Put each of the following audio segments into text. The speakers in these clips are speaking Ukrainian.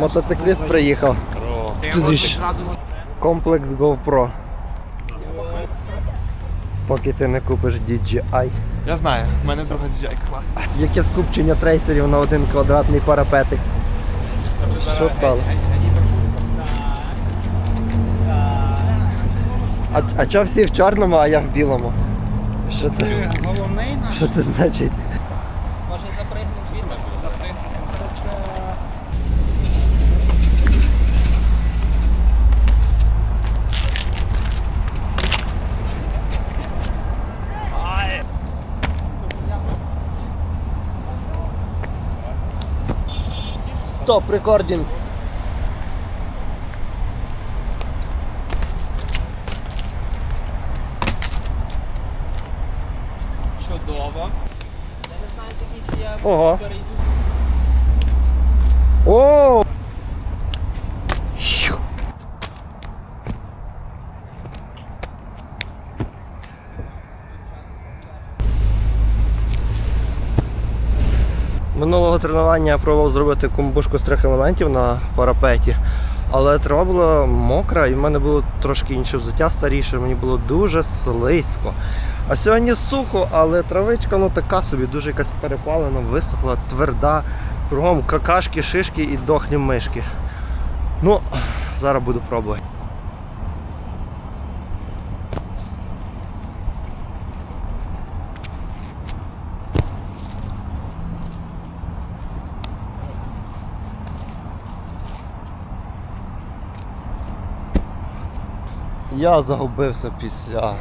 Мотоцикліст приїхав. Туди ж. Комплекс GoPro. Поки ти не купиш DJI. Я знаю, в мене друга DJI класна. Яке скупчення трейсерів на один квадратний парапетик. Що сталося? А, а чого всі в чорному, а я в білому? Що це? Що це значить? Стоп, рекординг. Чудово. Я не знаю тоді, чи я Ого. перейду. О! Минулого тренування я пробував зробити комбушку з трьох елементів на парапеті, але трава була мокра і в мене було трошки інше взуття старіше, мені було дуже слизько. А сьогодні сухо, але травичка ну така собі, дуже якась перепалена, висохла, тверда, кругом какашки, шишки і дохні мишки. Ну, зараз буду пробувати. Я загубився після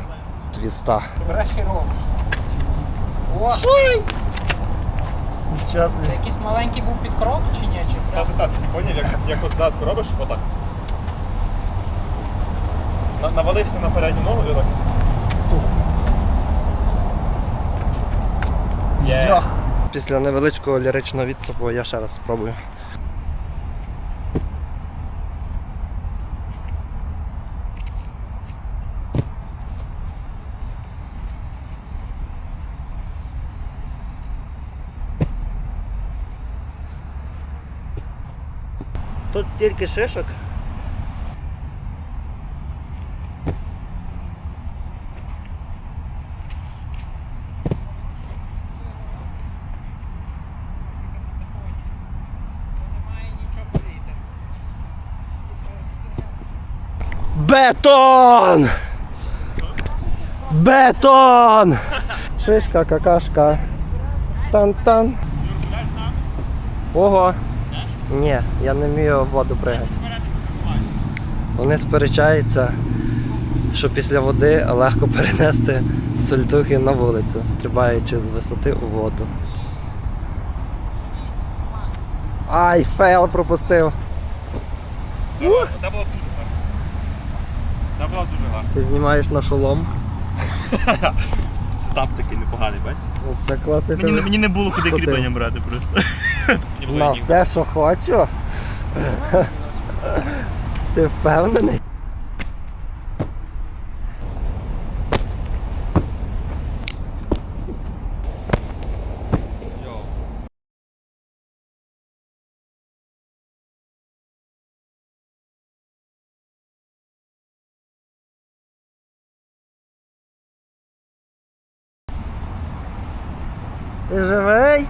твіста. Краще робиш. Це якийсь маленький був підкрок чи ні? Чи Так, прям? так, поняв, як, як от задку робиш, отак. На, навалився на передню ногу і отак. Є. Після невеличкого ліричного відступу я ще раз спробую. Стільки шишок. Бетон! Бетон! Шишка, какашка. Тан-тан. Ого. Ні, я не вмію в воду пригати. Вони сперечаються, що після води легко перенести сальтухи на вулицю, стрибаючи з висоти у воду. Ай, фейл пропустив. Це було дуже гарно. Це було дуже гарно. Ти знімаєш на шолом. Сетап такий непоганий, бать? Ну, Це класний. Мені, мені не було куди кріплення брати просто. На все, що хочу. Ти впевнений? Ти живий?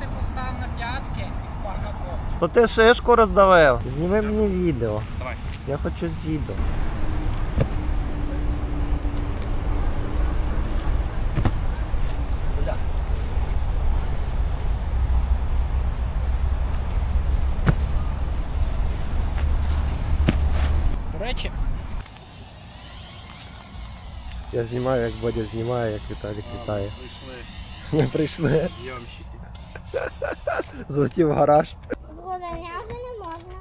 Ти постав на п'ятки і впав на копчу. То ти шишку роздавив. Зніми мені відео. Давай. Я хочу з відео. До речі, Я знімаю, як Бодя знімає, як Віталік літає. Прийшли Ми прийшли. зйомщики. Залетів в гараж. Волоняти не можна.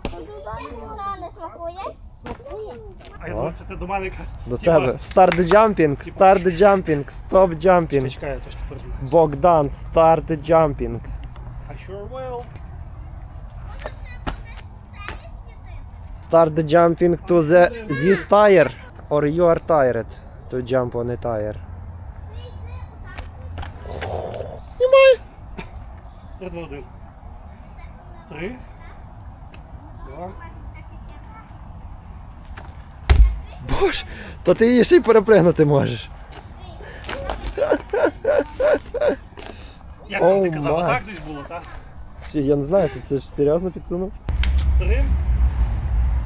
Не смакує? Смакує. А я думаю, це ти до мене ка- До тебе. Start the jumping, start the jumping, stop jumping. Чекай, я трошки передумаю. Богдан, start the jumping. I sure will. Start the jumping to the this tire or you are tired to jump on a tire. Два, один. Три, Два. Боже, то ти її ще й перепригнути можеш. Як там ти Oh казав, my. отак десь було, так? Всі, я не знаю, ти це ж серйозно підсунув? Три.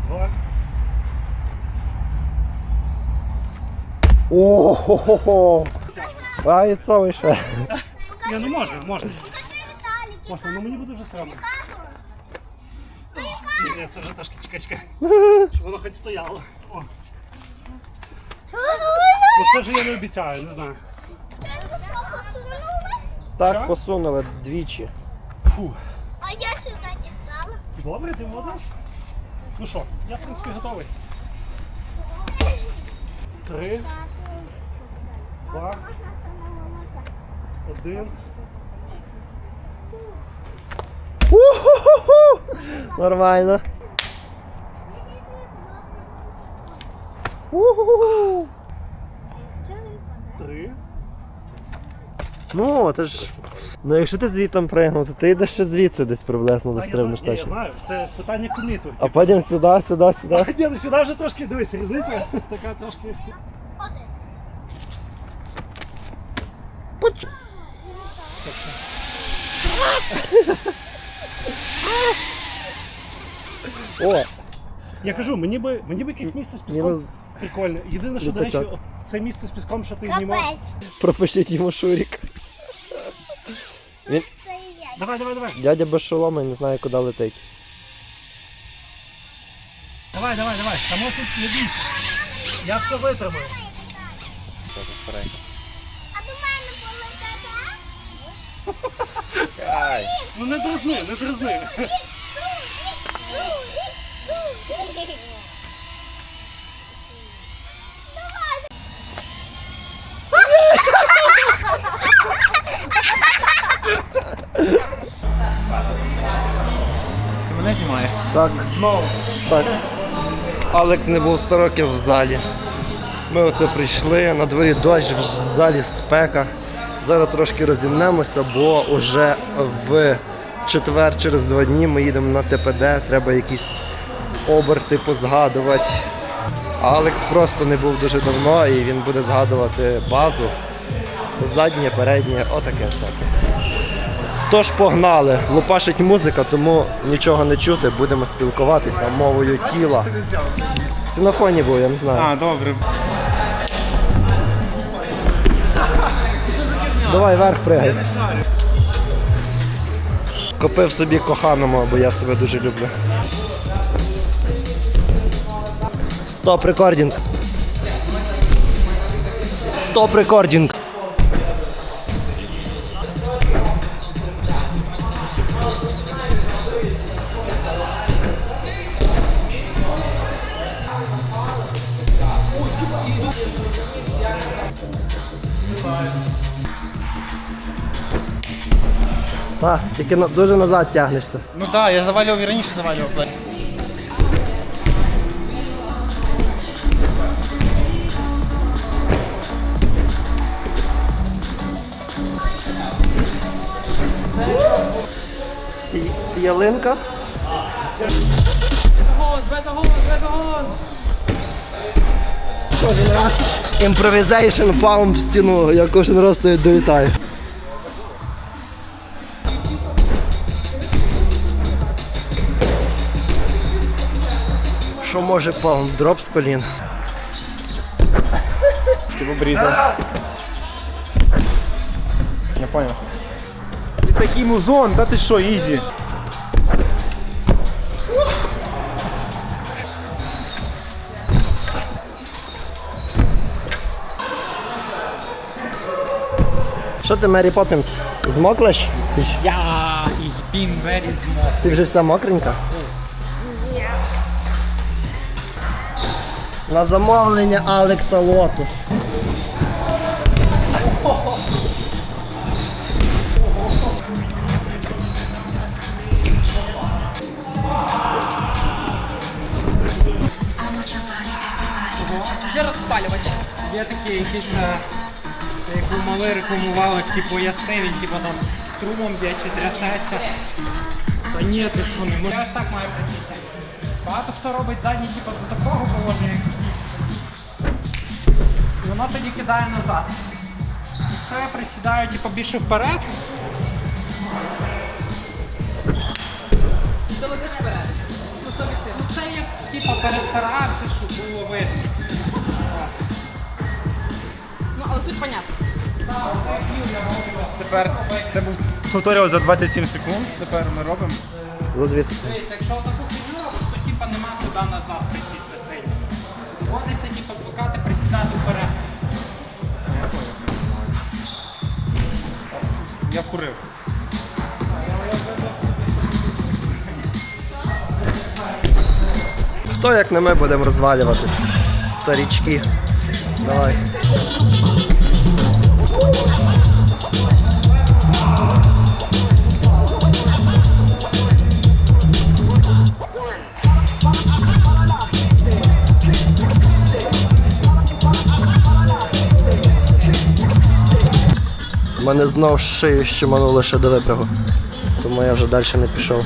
Два. О-хо-хо-хо! А, і це лише. Ні, ну можна, можна. Можна, ну мені буде вже срамно. Ні, ні, це вже трошки чекай, чекай. Щоб воно хоч стояло. О. Ну це ж я не обіцяю, не знаю. Так, Що? посунули двічі. Фу. а я сюди дістала. Добре, ти молодець. Ну що, я в принципі готовий. Три, два, один. У-ху-ху-ху! Нормально. У-ху-ху! Три. Ну, ти ж. Ну якщо ти звідти пригнув, то ти йдеш ще звідси десь приблизно дострибнеш знаю, ні, я точно. знаю, це питання коміту. А потім сюди, сюди, сюди. Ні, ну сюди вже трошки дивись, різниця така трошки. Поч- О, Я кажу, мені би мені би якесь місце з піском мінус прикольне. Єдине, що, до речі, Літачок. от це місце з піском, що ти знімав. Капець. пропишіть йому шурік. Він- Це і я. Давай, давай, давай. Дядя без шолома не знає, куди летить. Давай, давай, давай. Та може не бійся. Я все витримаю. Полетите? Ну не дразни, не дразни. Ти мене знімаєш? Так. Знову. Так. Алекс не був 100 років в залі. Ми оце прийшли, на дворі дощ, в залі спека. Зараз трошки розімнемося, бо вже в четвер через два дні ми їдемо на ТПД, треба якісь оберти позгадувати. А Алекс просто не був дуже давно і він буде згадувати базу. Заднє, переднє, отаке всяке. Тож погнали. Лупашить музика, тому нічого не чути, будемо спілкуватися мовою тіла. Ти на фоні був, я не знаю. А, добре. Давай вверх пригай. Купив собі коханому, бо я себе дуже люблю. Стоп рекордінг. Стоп рекордінг. Так, тільки на- дуже назад тягнешся. Ну так, я завалював і раніше завалював. Ялинка. Гонс, без гонс. Кожен раз імпровізейшн паум в стіну, я кожен раз туди долітаю. Що може паум? Дроп з колін. Ти обрізав. Я понял. Ти такий музон, та ти що, ізі. Що ти, Мері Поппінс? Змоклиш? Я ich bin very small. Ти вже вся мокренька? На замовлення Алекса Лотус. Де розпалювач? Є такий якийсь, е, яку мали рекламували, типу ясний, він типу там струмом б'є чи трясеться. Та ні, ти що не можеш. Ось так має присісти. Багато хто робить задній типу, за такого положення. І воно тоді кидає назад. Якщо я присідаю типу, більше вперед, Ти летиш вперед. Ну це об'єктивно. ну це я типу, перестарався, щоб було видно. Ну, але суть понятна. Тепер це був туторіал за 27 секунд. Тепер ми робимо. Дивіться, якщо таку фігню робиш, то типу, нема куди назад присісти сильно. Доводиться типу, звикати присідати вперед. Я курив. Хто як не ми будемо розвалюватись? Старічки. Давай. Мене знов шию щемануло ще до випрягу, тому я вже далі не пішов.